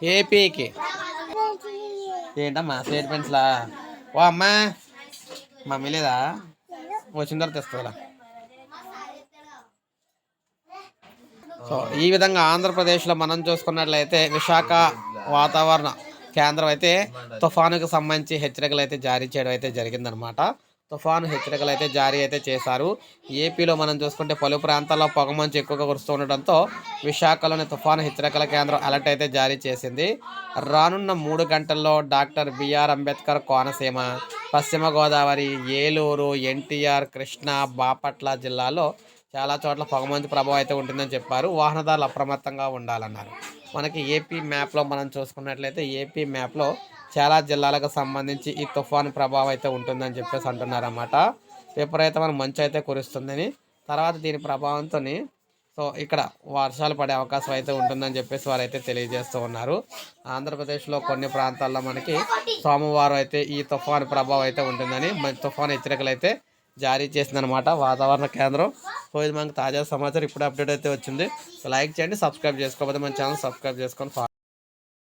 ఏపీకి. ఏంటమ్మా స్టేట్మెంట్స్లా ఓ అమ్మా మమ్మీ లేదా? వచ్చిన తర్వాత తెస్తుందా సో ఈ విధంగా ఆంధ్రప్రదేశ్లో మనం చూసుకున్నట్లయితే విశాఖ వాతావరణ కేంద్రం అయితే తుఫానుకు సంబంధించి హెచ్చరికలు అయితే జారీ చేయడం అయితే జరిగిందనమాట తుఫాను హెచ్చరికలు అయితే జారీ అయితే చేశారు. ఏపీలో మనం చూసుకుంటే పలు ప్రాంతాల్లో పొగమంచు ఎక్కువగా కురుస్తూ ఉండడంతో విశాఖలోని తుఫాను హెచ్చరికల కేంద్రం అలర్ట్ అయితే జారీ చేసింది. రానున్న మూడు గంటల్లో డాక్టర్ బిఆర్ అంబేద్కర్ కోనసీమ పశ్చిమ గోదావరి ఏలూరు ఎన్టీఆర్ కృష్ణా బాపట్ల జిల్లాలో చాలా చోట్ల పొగమంచు ప్రభావం అయితే ఉంటుందని చెప్పారు. వాహనదారులు అప్రమత్తంగా ఉండాలన్నారు. మనకి ఏపీ మ్యాప్లో మనం చూసుకున్నట్లయితే ఏపీ మ్యాప్లో చాలా జిల్లాలకు సంబంధించి ఈ తుఫాను ప్రభావం అయితే ఉంటుందని చెప్పేసి అంటున్నారన్నమాట. విపరీతమైన మంచు అయితే కురుస్తుందని తర్వాత దీని ప్రభావంతో సో ఇక్కడ వర్షాలు పడే అవకాశం అయితే ఉంటుందని చెప్పేసి వారు అయితే తెలియజేస్తూ ఉన్నారు. ఆంధ్రప్రదేశ్లో కొన్ని ప్రాంతాల్లో మనకి సోమవారం అయితే ఈ తుఫాను ప్రభావం అయితే ఉంటుందని తుఫాను హెచ్చరికలు అయితే జారీ చేసిందనమాట వాతావరణ కేంద్రం. సో ఇది మనకు తాజా సమాచారం ఇప్పుడు అప్డేట్ అయితే వచ్చింది. సో లైక్ చేయండి సబ్స్క్రైబ్ చేసుకోకపోతే మన ఛానల్ సబ్స్క్రైబ్ చేసుకొని